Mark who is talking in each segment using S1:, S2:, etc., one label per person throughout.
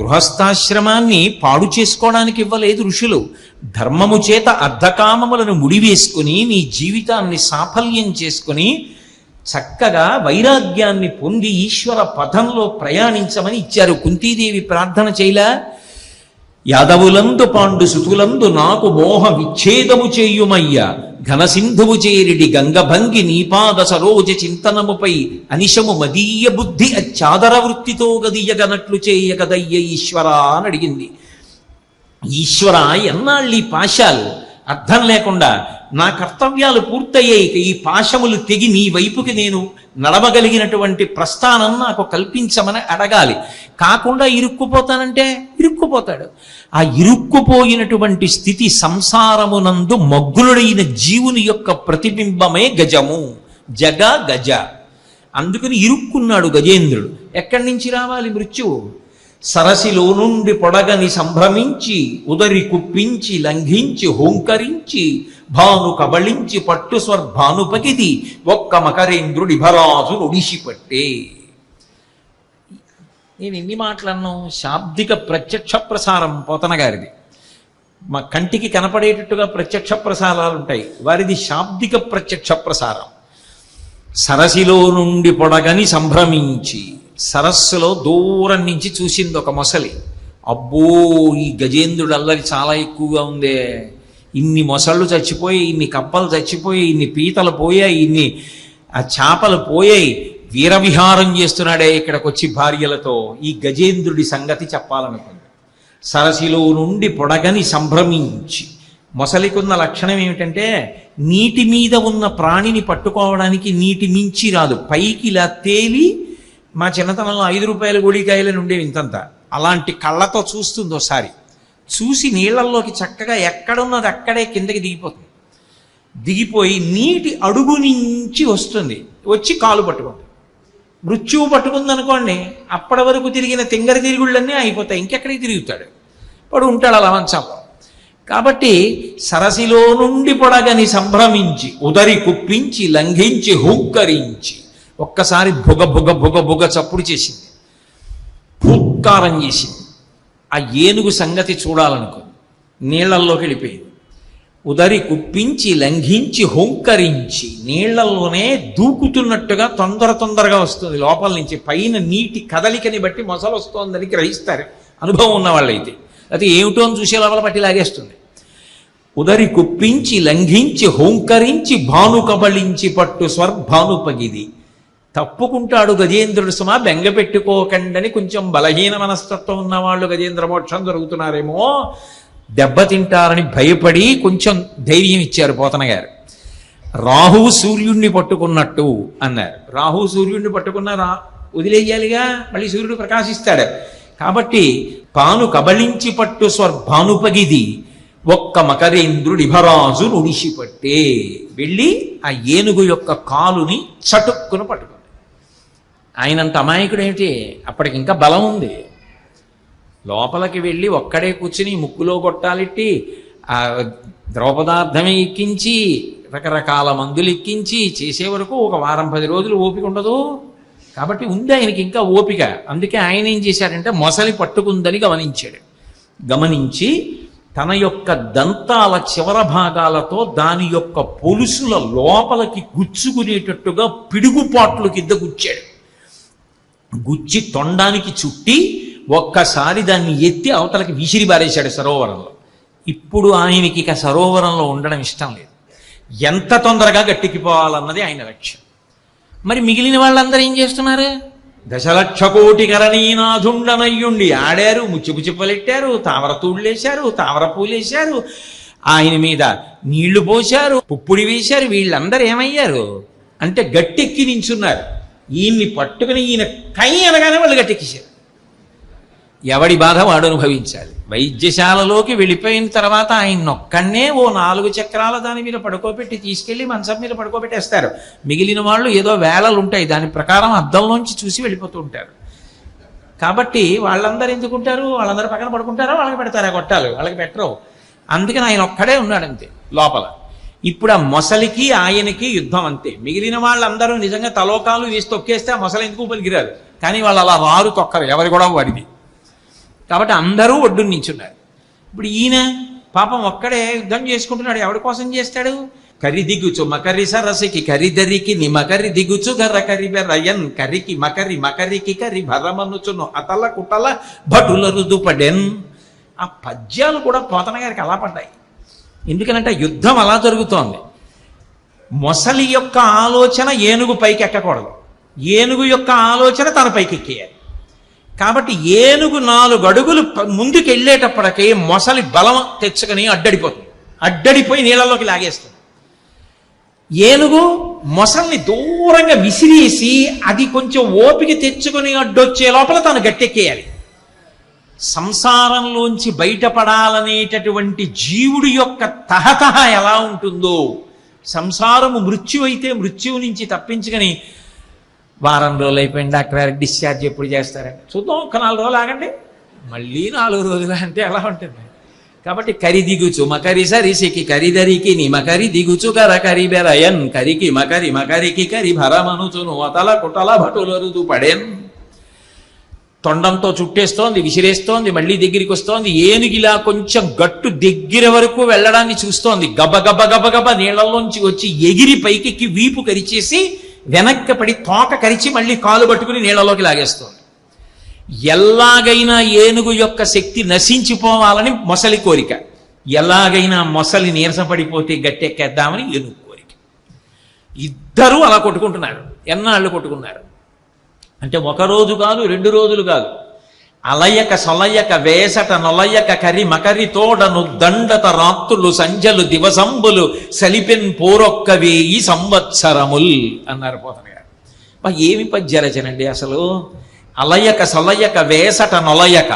S1: గృహస్థాశ్రమాన్ని పాడు చేసుకోవడానికి ఇవ్వలేదు ఋషులు. ధర్మము చేత అర్ధకామములను ముడివేసుకుని నీ జీవితాన్ని సాఫల్యం చేసుకుని చక్కగా వైరాగ్యాన్ని పొంది ఈశ్వర పథంలో ప్రయాణించమని ఇచ్చారు. కుంతీదేవి ప్రార్థన చేయలా. యాదవులందు పాండు సుతులందు నాకు మోహ విచ్ఛేదము చేయుమయ్య. ఘనసింధువు చేరిడి గంగభంగి నీపాద సరోజ చింతనముపై అనిశము మదీయ బుద్ధి అచ్చాదర వృత్తితో గదియగనట్లు చేయగదయ్య ఈశ్వరా అని అడిగింది. ఈశ్వర ఎన్నాళ్ళు ఈ పాశాలు? అర్థం లేకుండా నా కర్తవ్యాలు పూర్తయ్యాయి ఈ పాశములు తెగి నీ వైపుకి నేను నడవగలిగినటువంటి ప్రస్థానం నాకు కల్పించమని అడగాలి. కాకుండా ఇరుక్కుపోతానంటే ఇరుక్కుపోతాడు. ఆ ఇరుక్కుపోయినటువంటి స్థితి సంసారమునందు మగ్గులుడైన జీవుని యొక్క ప్రతిబింబమే గజము. జగ గజ. అందుకని ఇరుక్కున్నాడు గజేంద్రుడు. ఎక్కడి నుంచి రావాలి మృత్యువు? సరసిలో నుండి పొడగని సంభ్రమించి ఉదరి కుప్పించి లంఘించి హోంకరించి భాను కబళించి పట్టు స్వర్భానుపగిది ఒక్క మకరేంద్రుడి భరాజు ఒడిసిపట్టే నేను ఎన్ని మాటలన్నాను శాబ్దిక ప్రత్యక్ష ప్రసారం పోతన గారిది. మా కంటికి కనపడేటట్టుగా ప్రత్యక్ష ప్రసారాలు ఉంటాయి. వారిది శాబ్దిక ప్రత్యక్ష ప్రసారం. సరసిలో నుండి పొడగని సంభ్రమించి సరస్సులో దూరం నుంచి చూసింది ఒక మొసలి. అబ్బో ఈ గజేంద్రుడు అల్లరి చాలా ఎక్కువగా ఉందే. ఇన్ని మొసళ్ళు చచ్చిపోయి ఇన్ని కప్పలు చచ్చిపోయి ఇన్ని పీతలు పోయాయి ఇన్ని ఆ చేపలు పోయాయి. వీరవిహారం చేస్తున్నాడే ఇక్కడికి వచ్చి భార్యలతో. ఈ గజేంద్రుడి సంగతి చెప్పాలనుకుంది. సరసిలో నుండి పొడగని సంభ్రమించి. మొసలికున్న లక్షణం ఏమిటంటే నీటి మీద ఉన్న ప్రాణిని పట్టుకోవడానికి నీటి మించి రాదు. పైకి ఇలా తేలి మా చిన్నతనంలో ఐదు రూపాయల గోళికాయలు ఉండేవి ఇంతంత అలాంటి కళ్ళతో చూస్తుంది ఒకసారి చూసి నీళ్ళల్లోకి చక్కగా ఎక్కడున్నది అక్కడే కిందకి దిగిపోతుంది. దిగిపోయి నీటి అడుగు నుంచి వస్తుంది. వచ్చి కాలు పట్టుకుంటుంది. మృత్యువు పట్టుకుందనుకోండి అప్పటి వరకు తిరిగిన తింగర తిరుగుళ్ళన్నీ అయిపోతాయి ఇంకెక్కడికి తిరుగుతాడు? పడు ఉంటాడు అలా మంచంలో కాబట్టి సరసిలో నుండి పొడగని సంభ్రమించి ఉదరి కుప్పించి లంఘించి హుక్కరించి ఒక్కసారి బుగ బుగ బుగ బుగ చప్పుడు చేసింది. ఫుత్కారం చేసింది. ఆ ఏనుగు సంగతి చూడాలనుకో. నీళ్ళల్లోకి వెళ్ళిపోయింది. ఉదరి కుప్పించి లంఘించి హోంకరించి నీళ్ళలోనే దూకుతున్నట్టుగా తొందర తొందరగా వస్తుంది. లోపల నుంచి పైన నీటి కదలికని బట్టి మొసలు వస్తోందని గ్రహిస్తారు. అనుభవం ఉన్న వాళ్ళైతే. అది ఏమిటో అని చూసే లోపల పట్టి లాగేస్తుంది. ఉదరి కుప్పించి లంఘించి హోంకరించి భాను కబళించి పట్టు స్వర్భానుపగిది. తప్పుకుంటాడు గజేంద్రుడు సుమా బెంగ పెట్టుకోకండని కొంచెం బలహీన మనస్తత్వం ఉన్నవాళ్ళు గజేంద్ర మోక్షం జరుగుతున్నారేమో దెబ్బతింటారని భయపడి కొంచెం ధైర్యం ఇచ్చారు పోతన గారు. రాహువు సూర్యుణ్ణి పట్టుకున్నట్టు అన్నారు. రాహువు సూర్యుణ్ణి పట్టుకున్న రా వదిలేయాలిగా మళ్ళీ సూర్యుడు ప్రకాశిస్తాడు. కాబట్టి పాను కబళించి పట్టు స్వర్భానుపగిది ఒక్క మకరేంద్రుడి భరాజు నుడిసిపట్టే వెళ్ళి ఆ ఏనుగు యొక్క కాలుని చటుక్కున పట్టుకు ఆయనంత అమాయకుడు ఏమిటి? అప్పటికి ఇంకా బలం ఉంది. లోపలికి వెళ్ళి ఒక్కడే కూర్చుని ముక్కులో కొట్టాలిట్టి ఆ ద్రవపదార్థమే ఎక్కించి రకరకాల మందులు ఎక్కించి చేసే వరకు ఒక వారం పది రోజులు ఓపిక ఉండదు. కాబట్టి ఉంది ఆయనకి ఇంకా ఓపిక. అందుకే ఆయన ఏం చేశాడంటే మొసలి పట్టుకుందని గమనించాడు. గమనించి తన యొక్క దంతాల చివర భాగాలతో దాని యొక్క పొలుసుల లోపలికి గుచ్చుకునేటట్టుగా పిడుగుపాట్లు కింద గుచ్చాడు. గుచ్చి తొండానికి చుట్టి ఒక్కసారి దాన్ని ఎత్తి అవతలకి విసిరి బారేశాడు సరోవరంలో. ఇప్పుడు ఆయనకి ఇక సరోవరంలో ఉండడం ఇష్టం లేదు. ఎంత తొందరగా గట్టెక్కిపోవాలన్నది ఆయన లక్ష్యం. మరి మిగిలిన వాళ్ళందరూ ఏం చేస్తున్నారు? దశలక్ష కోటి కరణీనాథుండనయ్యుండి ఆడారు ముచ్చిపు చిప్పలెట్టారు తామర తూళ్ళేశారు తామర పూలేశారు ఆయన మీద నీళ్ళు పోశారు పుప్పుడి వేశారు వీళ్ళందరూ ఏమయ్యారు? అంటే గట్టెక్కి నించున్నారు. ఈయన్ని పట్టుకుని ఈయన కై అనగానే వాళ్ళు గట్టెక్కేశారు. ఎవడి బాధ వాడు అనుభవించాలి. వైద్యశాలలోకి వెళ్ళిపోయిన తర్వాత ఆయన ఒక్కడనే ఓ నాలుగు చక్రాల దాని మీద పడుకోబెట్టి తీసుకెళ్ళి మంచం మీద పడుకోబెట్టేస్తారు. మిగిలిన వాళ్ళు ఏదో వేళలు ఉంటాయి. దాని ప్రకారం అద్దంలోంచి చూసి వెళ్ళిపోతూ ఉంటారు. కాబట్టి వాళ్ళందరూ ఎందుకుంటారు? వాళ్ళందరూ పక్కన పడుకుంటారా? వాళ్ళకి పెడతారా? కొట్టాలి. వాళ్ళకి పెట్టరు. అందుకని ఆయన ఒక్కడే ఉన్నాడంతే లోపల. ఇప్పుడు ఆ మొసలికి ఆయనకి యుద్ధం అంతే. మిగిలిన వాళ్ళందరూ నిజంగా తలోకాలు వేసి తొక్కేస్తే ఆ మొసలి ఎందుకు పలికిరారు కానీ వాళ్ళు అలా వారు తొక్కరు. ఎవరి కూడా వాడిది కాబట్టి అందరూ ఒడ్డు నించున్నారు. ఇప్పుడు ఈయన పాపం ఒక్కడే యుద్ధం చేసుకుంటున్నాడు. ఎవడి కోసం చేస్తాడు? కరి దిగుచు మకరి సరసికి కరిదరికి ని మకరి దిగుచు గర్ర కరి బెర్రయన్ కరికి మకరి మకరికి కరి భరమనుచును అతల కుటల భటుల రుదుపడెన్. ఆ పద్యాలు కూడా పోతన గారికి అలా పడ్డాయి. ఎందుకనంటే యుద్ధం అలా జరుగుతోంది. మొసలి యొక్క ఆలోచన ఏనుగు పైకి ఎక్కకూడదు ఏనుగు యొక్క ఆలోచన తన పైకి ఎక్కేయాలి కాబట్టి ఏనుగు నాలుగు అడుగులు ముందుకు వెళ్ళేటప్పటికీ మొసలి బలం తెచ్చుకొని అడ్డడిపోతుంది. అడ్డడిపోయి నీళ్ళలోకి లాగేస్తుంది. ఏనుగు మొసల్ని దూరంగా విసిరేసి అది కొంచెం ఓపిక తెచ్చుకొని అడ్డొచ్చే లోపల తను గట్టెక్కేయాలి. సంసారంలోంచి బయటపడాలనేటటువంటి జీవుడి యొక్క తహతహ ఎలా ఉంటుందో సంసారము మృత్యు అయితే మృత్యువు నుంచి తప్పించుకొని వారం రోజులు అయిపోయింది డాక్టర్ గారు డిశ్చార్జ్ ఎప్పుడు చేస్తారని. చూద్దాం ఒక నాలుగు రోజులు ఆగండి. మళ్ళీ నాలుగు రోజులు అంటే ఎలా ఉంటుంది? కాబట్టి కరి దిగుచు మకరి సరిసికి కరిదరికి ని మకరి దిగుచు కర కరి బెరయన్ కరికి మకరి మకరికి కరి భరమనుచును అతల కుటల భటులరుదు పడేన్. తొండంతో చుట్టేస్తోంది విసిరేస్తోంది మళ్ళీ దగ్గరికి వస్తోంది. ఏనుగిలా కొంచెం గట్టు దగ్గర వరకు వెళ్ళడాన్ని చూస్తోంది. గబగబ గబగబ నీళ్ళలోంచి వచ్చి ఎగిరి పైకెక్కి వీపు కరిచేసి వెనక్కి పడి తోక కరిచి మళ్ళీ కాలు పట్టుకుని నీళ్ళలోకి లాగేస్తోంది. ఎలాగైనా ఏనుగు యొక్క శక్తి నశించిపోవాలని మొసలి కోరిక. ఎలాగైనా మొసలి నీరసపడిపోతే గట్టెక్కేద్దామని ఏనుగు కోరిక. ఇద్దరూ అలా కొట్టుకుంటున్నారు. ఎన్నాళ్ళు కొట్టుకున్నారు? అంటే ఒక రోజు కాదు రెండు రోజులు కాదు. అలయక సలయక వేసట నొలయక కరి మకరి తోడను దండత రాత్రులు సంజలు దివసంబులు సలిపెన్ పోరొక్క వేయి సంవత్సరముల్ అన్నారు పోతన గారు. ఏమి పద్యరచనండి అసలు? అలయక సలయక వేసట నొలయక.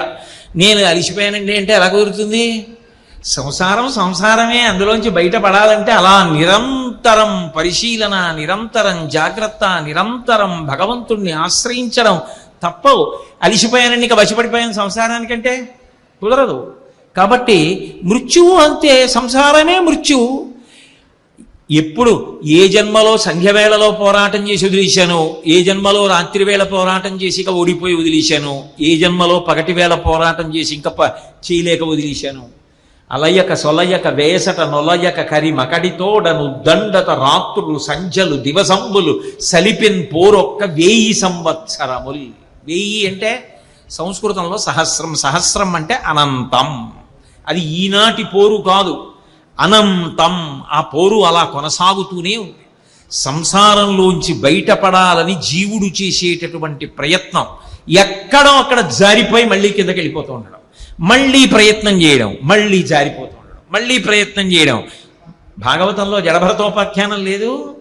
S1: నేను అలిసిపోయానండి అంటే ఎలా కుదురుతుంది? సంసారం సంసారమే అందులోంచి బయటపడాలంటే అలా నిరంతరం పరిశీలన నిరంతరం జాగ్రత్త నిరంతరం భగవంతుణ్ణి ఆశ్రయించడం తప్పవు. అలిసిపోయానండి ఇక వశపడిపోయాను సంసారానికంటే కుదరదు. కాబట్టి మృత్యువు అంతే సంసారమే మృత్యువు. ఎప్పుడు ఏ జన్మలో సంధ్యవేళలో పోరాటం చేసి వదిలేశాను ఏ జన్మలో రాత్రి వేళ పోరాటం చేసి ఇక ఓడిపోయి వదిలేశాను ఏ జన్మలో పగటి వేళ పోరాటం చేసి ఇంకా చేయలేక వదిలేశాను. అలయక సొలయక వేసట నొలయక కరి మకడితోడను దండత రాత్రులు సంజలు దివసంబులు సలిపిన్ పోరొక్క వేయి సంవత్సరముల్. వేయి అంటే సంస్కృతంలో సహస్రం సహస్రం అంటే అనంతం. అది ఈనాటి పోరు కాదు. అనంతం ఆ పోరు అలా కొనసాగుతూనే ఉంది. సంసారంలోంచి బయటపడాలని జీవుడు చేసేటటువంటి ప్రయత్నం ఎక్కడో అక్కడ జారిపోయి మళ్ళీ కిందకి వెళ్ళిపోతూ ఉండడం. మళ్ళీ ప్రయత్నం చేయడం మళ్ళీ జారిపోతూ ఉండడం మళ్ళీ ప్రయత్నం చేయడం. భాగవతంలో జడభరతోపాఖ్యానం లేదు.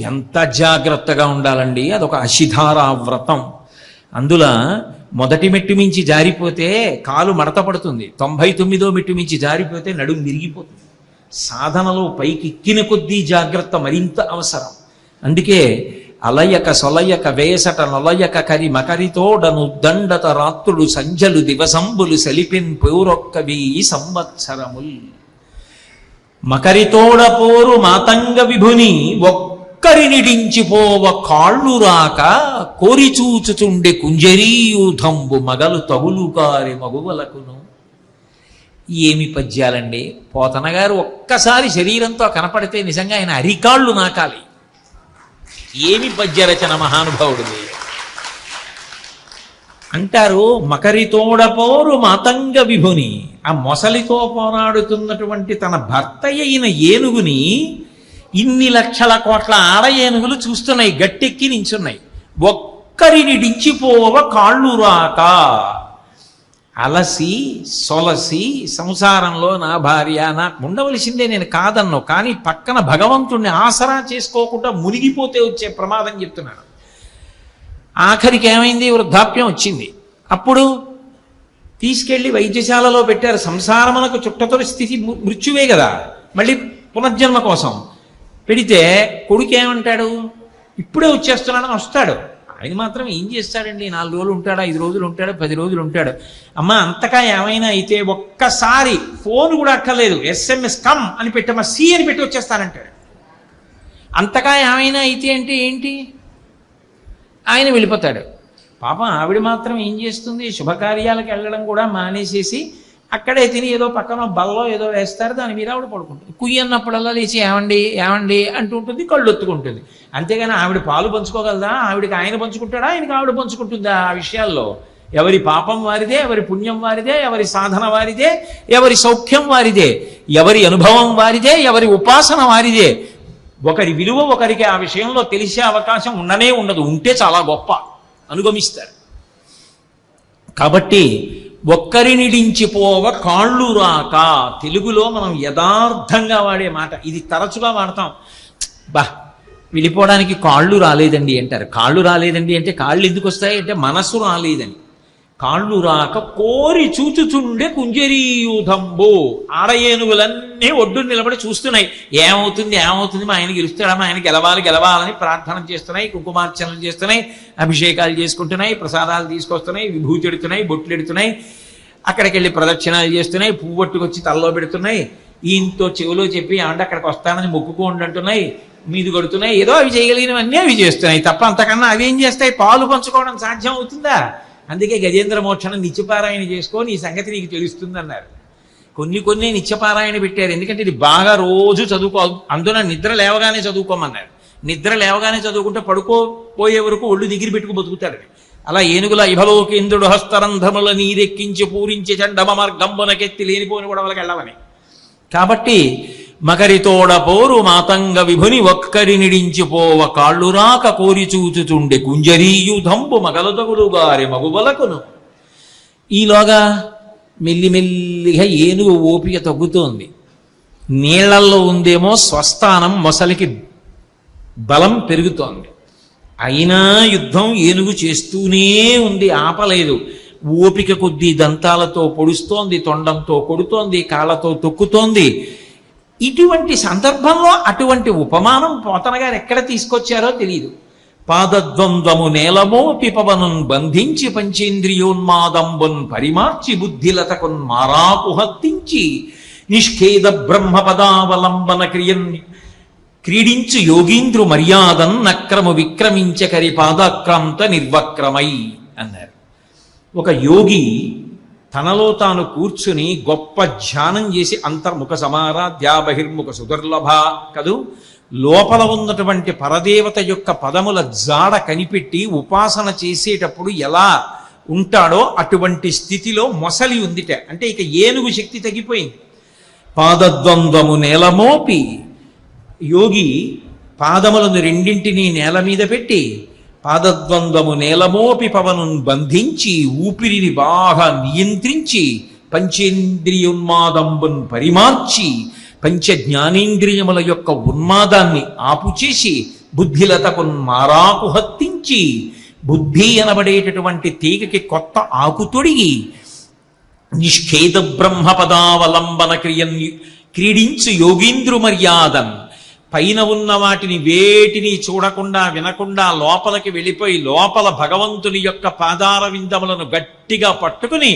S1: ఎంత జాగ్రత్తగా ఉండాలండి అదొక అశిధారా వ్రతం. అందులో మొదటి మెట్టు మించి జారిపోతే కాలు మడత పడుతుంది. తొంభై తొమ్మిదో మెట్టు మించి జారిపోతే నడుము విరిగిపోతుంది. సాధనలో పైకి ఎక్కిన కొద్దీ జాగ్రత్త మరింత అవసరం. అందుకే అలయక సొలయక వేసట నొలయక కరి మకరితోడను దండత రాత్రులు సంజలు దివసంబులు సెలిపిన్ పౌరొక్క వెయ్యి సంవత్సరముల్. మకరితోడ పోరు మాతంగ విభుని ఒక్కరినిడించిపోవ కాళ్ళు రాక కోరి చూచుచుండె కుంజరీయూధంబు మగలు తగులుగారి మగువలకును. ఏమి పద్యాలండి? పోతనగారు ఒక్కసారి శరీరంతో కనపడితే నిజంగా ఆయన అరికాళ్ళు నాకాలి. ఏమి పద్యరచన మహానుభావుడిది? అంటారు మకరితోడపోరు మాతంగ విభుని. ఆ మొసలితో పోరాడుతున్నటువంటి తన భర్త అయిన ఏనుగుని ఇన్ని లక్షల కోట్ల ఆడ ఏనుగులు చూస్తున్నాయి గట్టెక్కి నించున్నాయి. ఒక్కరిని డించిపోవ కాళ్ళు రాక. అలసి సొలసి సంసారంలో నా భార్య నాకు ఉండవలసిందే నేను కాదన్ను కానీ పక్కన భగవంతుణ్ణి ఆసరా చేసుకోకుండా మునిగిపోతే వచ్చే ప్రమాదం చెప్తున్నాను ఆఖరికి ఏమైంది? వృద్ధాప్యం వచ్చింది. అప్పుడు తీసుకెళ్ళి వైద్యశాలలో పెట్టారు. సంసారమునకు చుట్టతొలి స్థితి మృత్యువే కదా. మళ్ళీ పునర్జన్మ కోసం. పెడితే కొడుకు ఏమంటాడు? ఇప్పుడే వచ్చేస్తున్నాడని వస్తాడు. ఆయన మాత్రం ఏం చేస్తాడండి? నాలుగు రోజులు ఉంటాడా? ఐదు రోజులు ఉంటాడు? పది రోజులు ఉంటాడు. అమ్మ అంతగా ఏమైనా అయితే ఒక్కసారి ఫోన్ కూడా అక్కర్లేదు. ఎస్ఎంఎస్ కమ్ అని పెట్టమ్మా సి అని పెట్టి వచ్చేస్తానంటాడు. అంతగా ఏమైనా అయితే అంటే ఏంటి? ఆయన వెళ్ళిపోతాడు. పాపం ఆవిడ మాత్రం ఏం చేస్తుంది? శుభకార్యాలకు వెళ్ళడం కూడా మానేసేసి అక్కడే తిని ఏదో పక్కన బల్లో ఏదో వేస్తారు దాని మీద ఆవిడ పడుకుంటుంది. కుయ్యి అన్నప్పుడల్లా లేచి ఏమండి ఏమండి అంటూ ఉంటుంది కళ్ళు ఒత్తుకుంటుంది. అంతేగాని ఆవిడ పాలు పంచుకోగలదా? ఆవిడకి ఆయన పంచుకుంటాడా? ఆయనకి ఆవిడ పంచుకుంటుందా? ఆ విషయాల్లో ఎవరి పాపం వారిదే ఎవరి పుణ్యం వారిదే ఎవరి సాధన వారిదే ఎవరి సౌఖ్యం వారిదే ఎవరి అనుభవం వారిదే ఎవరి ఉపాసన వారిదే. ఒకరి విలువ ఒకరికి ఆ విషయంలో తెలిసే అవకాశం ఉండనే ఉండదు ఉంటే చాలా గొప్ప. అనుగమిస్తారు. కాబట్టి ఒక్కరినిడించిపోవ కాళ్ళు రాక. తెలుగులో మనం యథార్థంగా వాడే మాట. ఇది తరచుగా వాడతాం. బా వెళ్ళిపోవడానికి కాళ్ళు రాలేదండి అంటారు. కాళ్ళు రాలేదండి అంటే కాళ్ళు ఎందుకు వస్తాయి అంటే మనసు రాలేదని. కాళ్ళు రాక కోరి చూచుచుండే కుంజరీయూధంబు. ఆడ ఏనుగులన్నీ ఒడ్డు నిలబడి చూస్తున్నాయి. ఏమవుతుంది ఏమవుతుంది? మా ఆయన గెలుస్తాడా? మా ఆయన గెలవాలి గెలవాలని ప్రార్థన చేస్తున్నాయి కుంకుమార్చనలు చేస్తున్నాయి అభిషేకాలు చేసుకుంటున్నాయి ప్రసాదాలు తీసుకొస్తున్నాయి విభూతి ఎడుతున్నాయి బొట్లు ఎడుతున్నాయి అక్కడికి వెళ్ళి ప్రదక్షిణాలు చేస్తున్నాయి పువ్వు పట్టుకొచ్చి తలలో పెడుతున్నాయి. ఈయనతో చెవిలో చెప్పి ఏమంటే అక్కడికి వస్తానని మొక్కుకోండి అంటున్నాయి మీది కొడుతున్నాయి. ఏదో అవి చేయగలిగినవన్నీ అవి చేస్తున్నాయి. తప్ప అంతకన్నా అవి ఏం చేస్తాయి? పాలు పంచుకోవడం సాధ్యం అవుతుందా? అందుకే గజేంద్ర మోక్షణం నిత్యపారాయణ చేసుకొని ఈ సంగతి నీకు తెలుస్తుంది అన్నారు కొన్ని కొన్ని నిత్యపారాయణ పెట్టారు. ఎందుకంటే ఇది బాగా రోజు చదువుకో అందున నిద్ర లేవగానే చదువుకోమన్నారు. నిద్ర లేవగానే చదువుకుంటే పడుకోపోయే వరకు ఒళ్ళు దిగిరి పెట్టుకు బతుకుతాడు. అలా ఏనుగుల ఇభలోకేంద్రుడు హస్తరంధముల నీరెక్కించి పూరించి చండమ మార్గంబునకెత్తి లేనిపోని కూడా వాళ్ళకి వెళ్ళవని కాబట్టి మకరితోడపోరు మాతంగ విభుని ఒక్కరి నిడించిపోవ కాళ్ళురాక కోరి చూచుచుండె కుంజరీయుధంబు మగలతగులు గారి మగుబలకును ఈలోగా మెల్లిమెల్లిగా ఏనుగు ఓపిక తగ్గుతోంది. నీళ్ళల్లో ఉందేమో స్వస్థానం మొసలికి బలం పెరుగుతోంది. అయినా యుద్ధం ఏనుగు చేస్తూనే ఉంది ఆపలేదు. ఓపిక కొద్దీ దంతాలతో పొడుస్తోంది తొండంతో కొడుతోంది కాళ్ళతో తొక్కుతోంది. ఇటువంటి సందర్భంలో అటువంటి ఉపమానం పోతన గారు ఎక్కడ తీసుకొచ్చారో తెలియదు పాదద్వంద్వము నేలమో పిపవనున్ బంధించి పంచేంద్రియోన్మాదంబున్ పరిమార్చి బుద్ధిలతకున్ మారాకు హత్తించి నిష్ఖేద బ్రహ్మపదావలంబన క్రియన్ క్రీడించు యోగీంద్రు మర్యాదన్ నక్రము విక్రమించకరి పాదాక్రాంత నిర్వక్రమై అన్నారు. ఒక యోగి తనలో తాను కూర్చుని గొప్ప ధ్యానం చేసి అంతర్ముఖ సమారాధ్యా బహిర్ముఖ సుదుర్లభ కదూ? లోపల ఉన్నటువంటి పరదేవత యొక్క పదముల జాడ కనిపెట్టి ఉపాసన చేసేటప్పుడు ఎలా ఉంటాడో అటువంటి స్థితిలో మొసలి ఉందిట. అంటే ఇక ఏనుగు శక్తి తగ్గిపోయింది. పాదద్వంద్వము నేలమోపి. యోగి పాదములను రెండింటినీ నేల మీద పెట్టి పాదద్వంద్వము నేలమోపి పవనున్ బంధించి ఊపిరిని బాగా నియంత్రించి పంచేంద్రియున్మాదంబున్ పరిమార్చి పంచ జ్ఞానేంద్రియముల యొక్క ఉన్మాదాన్ని ఆపుచేసి బుద్ధిలతకున్ మారాకు హత్తించి బుద్ధి అనబడేటటువంటి తీగకి కొత్త ఆకు తొడిగి నిష్ఖేద బ్రహ్మ పదావలంబన క్రియన్ క్రీడించు యోగీంద్రు మర్యాదన్ పైన ఉన్న వాటిని వేటిని చూడకుండా వినకుండా లోపలికి వెళ్ళిపోయి లోపల భగవంతుని యొక్క పాదార విందములను గట్టిగా పట్టుకుని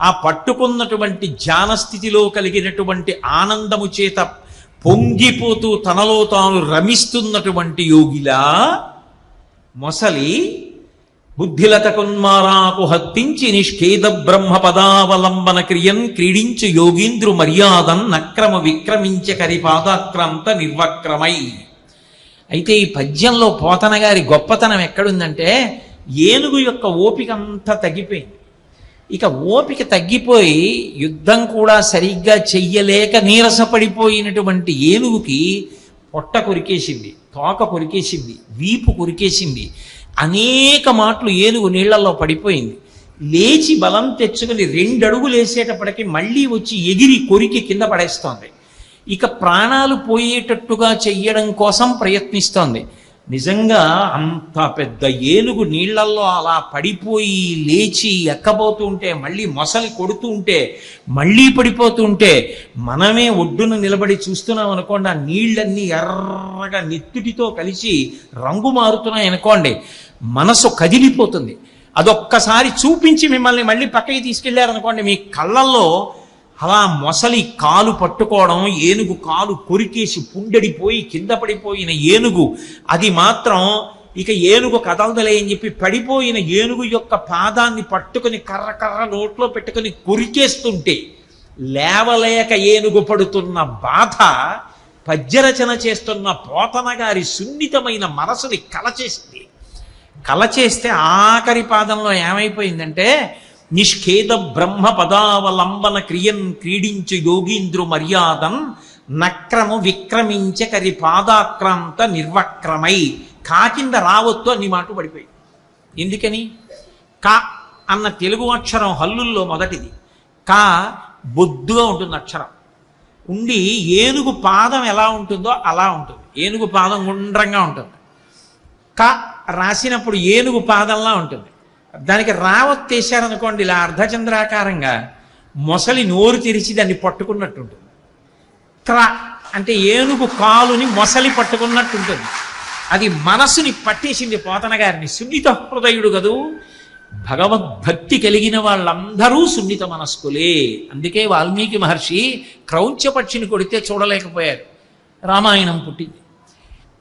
S1: ఆ పట్టుకున్నటువంటి ధ్యాన స్థితిలో కలిగినటువంటి ఆనందము చేత పొంగిపోతూ తనలో తాను రమిస్తున్నటువంటి యోగిలా మొసలి బుద్ధిలతకున్మారాకు హత్తించి నిష్ఖేద బ్రహ్మ పదావలంబన క్రియన్ క్రీడించు యోగీంద్రు మర్యాదన్ నక్రమ విక్రమించ కరిపాదాక్రాంత నిర్వక్రమై. అయితే ఈ పద్యంలో పోతన గారి గొప్పతనం ఎక్కడుందంటే ఏనుగు యొక్క ఓపిక అంతా తగ్గిపోయింది. ఇక ఓపిక తగ్గిపోయి యుద్ధం కూడా సరిగ్గా చెయ్యలేక నీరసపడిపోయినటువంటి ఏనుగుకి పొట్ట కొరికేసింది తోక కొరికేసింది వీపు కొరికేసింది. అనేక మాటలు ఏనుగు నీళ్ళలో పడిపోయింది. లేచి బలం తెచ్చుకుని రెండు అడుగులు వేసేటప్పటికి మళ్ళీ వచ్చి ఎగిరి కొరికి కింద పడేస్తోంది. ఇక ప్రాణాలు పోయేటట్టుగా చెయ్యడం కోసం ప్రయత్నిస్తోంది. నిజంగా అంత పెద్ద ఏనుగు నీళ్ళల్లో అలా పడిపోయి లేచి ఎక్కబోతూ ఉంటే మళ్ళీ మొసలి కొడుతూ ఉంటే మళ్ళీ పడిపోతూ ఉంటే మనమే ఒడ్డున నిలబడి చూస్తున్నాం అనుకోండి ఆ నీళ్ళన్నీ ఎర్రగా నెత్తుటితో కలిసి రంగు మారుతున్నాయి అనుకోండి మనసు కదిలిపోతుంది. అదొక్కసారి చూపించి మిమ్మల్ని మళ్ళీ పక్కకి తీసుకెళ్ళారనుకోండి మీ కళ్ళల్లో అలా మొసలి కాలు పట్టుకోవడం ఏనుగు కాలు కొరికేసి పుండడిపోయి కింద పడిపోయిన ఏనుగు. అది మాత్రం ఇక ఏనుగు కదలదలే అని చెప్పి పడిపోయిన ఏనుగు యొక్క పాదాన్ని పట్టుకుని కర్ర కర్ర నోట్లో పెట్టుకుని కొరికేస్తుంటే లేవలేక ఏనుగు పడుతున్న బాధ పద్యరచన చేస్తున్న పోతన గారి సున్నితమైన మనసుని కలచేసింది. కలచేస్తే ఆఖరి పాదంలో ఏమైపోయిందంటే నిష్ఖేద బ్రహ్మ పదావలంబన క్రియన్ క్రీడించు యోగీంద్రు మర్యాదన్ నక్రము విక్రమించ కరి పాదాక్రాంత నిర్వక్రమై. కాకింద రావద్దు అని మాట పడిపోయి. ఎందుకని? కా అన్న తెలుగు అక్షరం హల్లుల్లో మొదటిది. కా బొద్దుగా ఉంటుంది అక్షరం. ఉండి ఏనుగు పాదం ఎలా ఉంటుందో అలా ఉంటుంది. ఏనుగు పాదం గుండ్రంగా ఉంటుంది. క రాసినప్పుడు ఏనుగు పాదంలా ఉంటుంది. దానికి రావత్తేశారనుకోండి ఇలా అర్ధచంద్రాకారంగా మొసలి నోరు తెరిచి దాన్ని పట్టుకున్నట్టు ఉంటుంది అంటే ఏనుగు కాలుని మొసలి పట్టుకున్నట్టు ఉంటుంది అది మనసుని పట్టేసింది పోతన గారిని సున్నిత హృదయుడు కదూ భగవద్భక్తి కలిగిన వాళ్ళందరూ సున్నిత మనస్కులే. అందుకే వాల్మీకి మహర్షి క్రౌంచపక్షిని కొడితే చూడలేకపోయారు. రామాయణం పుట్టింది.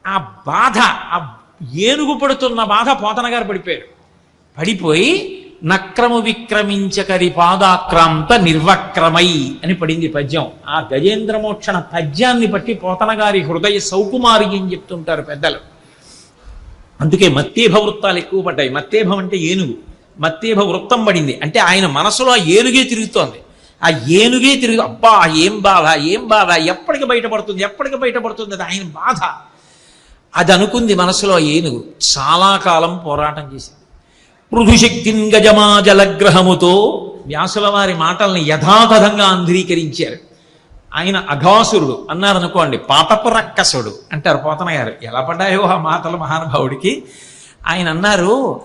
S1: ఆ బాధ ఆ ఏనుగు పడుతున్న బాధ పోతన గారు పడిపోయారు పడిపోయి నక్రము విక్రమించకరి పాదాక్రాంత నిర్వక్రమై అని పడింది పద్యం. ఆ గజేంద్రమోక్షణ పద్యాన్ని బట్టి పోతన గారి హృదయ సౌకుమారి అని చెప్తుంటారు పెద్దలు? అందుకే మత్తేభ వృత్తాలు ఎక్కువ పడ్డాయి. మత్తేభం అంటే ఏనుగు. మత్తేభ వృత్తం పడింది. అంటే ఆయన మనసులో ఆ ఏనుగే తిరుగుతోంది. ఆ ఏనుగే తిరుగు అబ్బా ఏం బాధ ఏం బాధ ఎప్పటికి బయటపడుతుంది ఎప్పటికి బయటపడుతుంది అది ఆయన బాధ. అది అనుకుంది మనసులో ఏనుగు. చాలా కాలం పోరాటం చేసింది మృదుశక్తిన్ గజమా జలగ్రహముతో వ్యాసుల వారి మాటల్ని యథాతథంగా అంధీకరించారు. ఆయన అఘాసురుడు. అన్నారు అనుకోండి అంటారు పోతన గారు ఎలా పడ్డాయో ఆ మాటలు మహానుభావుడికి. ఆయన అన్నారు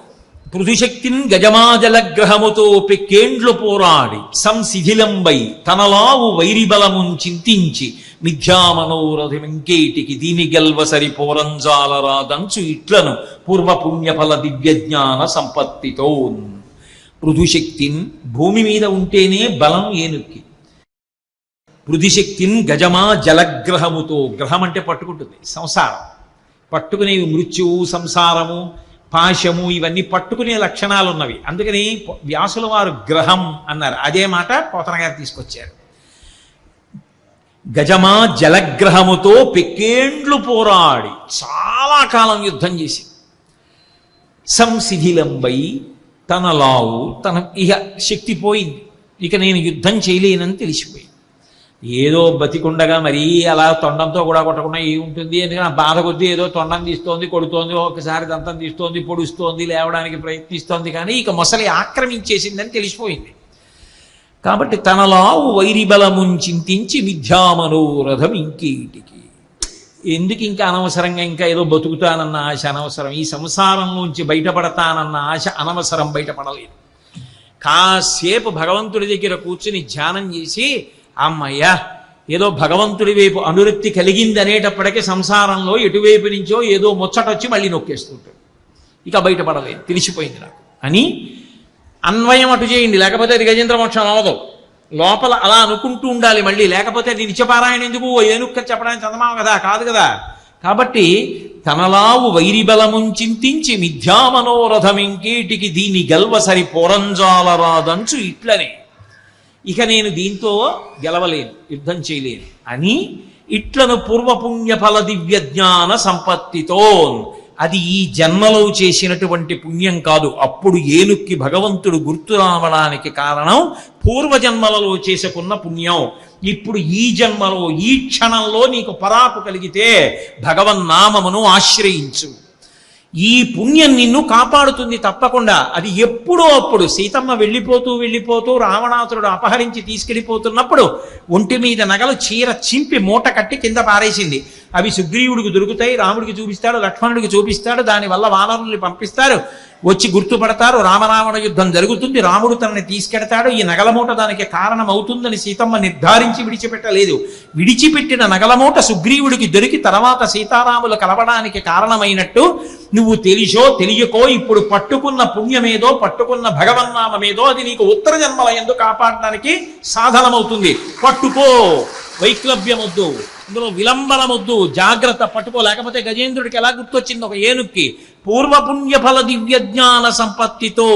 S1: పృథుశక్తిన్ గజమాజలగ్రహముతో కేండ్లు పోరాడి సంశిథిలంబై తనలావు వైరిబలమున్ చింతించి మిథ్యామనోరథింకేటికి దీని గెల్వసరి పోరంజాలరాదంచు ఇట్లను పూర్వపుణ్యఫల దివ్యజ్ఞాన సంపత్తితో పృథుశక్తిన్ భూమి మీద ఉంటేనే బలం ఏనుక్కి. పృథిశక్తిన్ గజమా జలగ్రహముతో గ్రహం అంటే పట్టుకుంటుంది సంసారం. పట్టుకునేవి మృత్యువు సంసారము పాశము ఇవన్నీ పట్టుకునే లక్షణాలు ఉన్నవి అందుకని వ్యాసుల వారు గ్రహం అన్నారు. అదే మాట పోతన గారు తీసుకొచ్చారు. గజమా జలగ్రహముతో పెక్కేండ్లు పోరాడి చాలా కాలం యుద్ధం చేసి సంశిథిలంబై తన లావు తన ఇహ శక్తి పోయింది. ఇక నేను యుద్ధం చేయలేనని తెలిసిపోయింది. ఏదో బతికుండగా మరీ అలా తొండంతో కూడా కొట్టకుండా ఏముంటుంది ఎందుకంటే ఆ బాధ కొద్దీ ఏదో తొండం తీస్తోంది కొడుతోంది ఒకసారి దంతం తీస్తోంది పొడుస్తోంది లేవడానికి ప్రయత్నిస్తోంది కానీ ఇక మొసలి ఆక్రమించేసిందని తెలిసిపోయింది. కాబట్టి తనలావు వైరిబలమున్ చింతించి మిథ్యామనోరథం ఇంకేటికి. ఎందుకు ఇంకా అనవసరంగా ఇంకా ఏదో బతుకుతానన్న ఆశ అనవసరం? ఈ సంసారంలోంచి బయటపడతానన్న ఆశ అనవసరం బయటపడలేదు. కాసేపు భగవంతుడి దగ్గర కూర్చుని ధ్యానం చేసి అమ్మయ్యా ఏదో భగవంతుడి వైపు అనురక్తి కలిగింది అనేటప్పటికీ సంసారంలో ఎటువైపు నుంచో ఏదో ముచ్చటొచ్చి మళ్ళీ నొక్కేస్తుంటాడు ఇక బయటపడలేదు తెలిసిపోయింది నాకు. అని అన్వయం అటు చేయండి లేకపోతే అది గజేంద్ర మోక్షం అవదు లోపల అలా అనుకుంటూ ఉండాలి మళ్ళీ లేకపోతే అది నిత్యపారాయణ ఎందుకు? ఓ ఏనుక్క చెప్పడానికి చందమామ కదా కాదు కదా. కాబట్టి తనలావు వైరిబలము చింతించి మిథ్యామనోరథమింకేటికి దీని గల్వ సరి పొరంజాలరాదంచు ఇట్లనే. ఇక నేను దీంతో గెలవలేను యుద్ధం చేయలేను. అని ఇట్లను పూర్వపుణ్యఫల దివ్య జ్ఞాన సంపత్తితో అది ఈ జన్మలో చేసినటువంటి పుణ్యం కాదు. అప్పుడు ఏనుక్కి భగవంతుడు గుర్తు రావడానికి కారణం పూర్వజన్మలలో చేసుకున్న పుణ్యం. ఇప్పుడు ఈ జన్మలో ఈ క్షణంలో నీకు పరాకు కలిగితే భగవన్నామమును ఆశ్రయించు. ఈ పుణ్యం నిన్ను కాపాడుతుంది తప్పకుండా. అది ఎప్పుడో అప్పుడు సీతమ్మ వెళ్ళిపోతూ వెళ్ళిపోతూ రావణాసురుడు అపహరించి తీసుకెళ్ళిపోతున్నప్పుడు ఒంటి మీద నగలు చీర చింపి మూట కట్టి కింద పారేసింది. అవి సుగ్రీవుడికి దొరుకుతాయి రాముడికి చూపిస్తాడు లక్ష్మణుడికి చూపిస్తాడు దానివల్ల వానరుల్ని పంపిస్తారు వచ్చి గుర్తుపడతారు రామరావణ యుద్ధం జరుగుతుంది రాముడు తనని తీసుకెడతాడు ఈ నగలమూట దానికి కారణం అవుతుందని సీతమ్మ నిర్ధారించి విడిచిపెట్టలేదు. విడిచిపెట్టిన నగలమూట సుగ్రీవుడికి దొరికి తర్వాత సీతారాములు కలవడానికి కారణమైనట్టు నువ్వు తెలిసో తెలియకో ఇప్పుడు పట్టుకున్న పుణ్యమేదో పట్టుకున్న భగవన్నామేదో అది నీకు ఉత్తర జన్మల ఎందు కాపాడడానికి సాధనమవుతుంది. పట్టుకో వైక్లభ్యమొద్దు ఇందులో విలంబనమొద్దు జాగ్రత్త పట్టుకో. లేకపోతే గజేంద్రుడికి ఎలా గుర్తొచ్చింది? ఒక ఏనుక్కి పూర్వపుణ్యఫల దివ్య జ్ఞాన సంపత్తితో.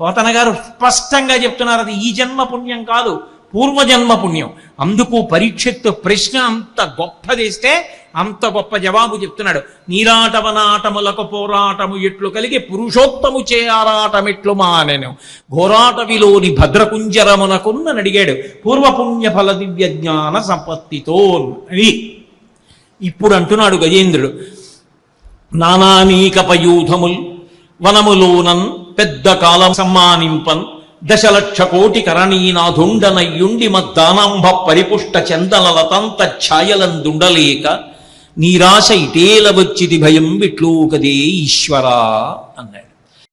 S1: పోతన గారు స్పష్టంగా చెప్తున్నారు అది ఈ జన్మ పుణ్యం కాదు పూర్వజన్మ పుణ్యం. అందుకు పరీక్షిత్తు ప్రశ్న అంత గొప్పదేస్తే అంత గొప్ప జవాబు చెప్తున్నాడు. నీరాటవనాటములకు పోరాటము ఎట్లు కలిగి పురుషోత్తము చే ఆరాటమెట్లు మానెను. ఘోరాటవిలోని భద్రకుంజరమునకున్న అడిగాడు. పూర్వపుణ్య ఫల దివ్య జ్ఞాన సంపత్తితో అని. ఇప్పుడు అంటున్నాడు గజేంద్రుడు. నానానీకపయూధముల్ వనములోనన్ పెద్ద కాలం సమ్మానింపన్ దశలక్ష కోటి కరణీనాథుండనయ్యుండి మద్దానంభ పరిపుష్ట చందనలతంత ఛాయలందుండలేక నీరాశ ఇటేల వచ్చిది భయం విట్లోకదే ఈశ్వరా అన్నాడు.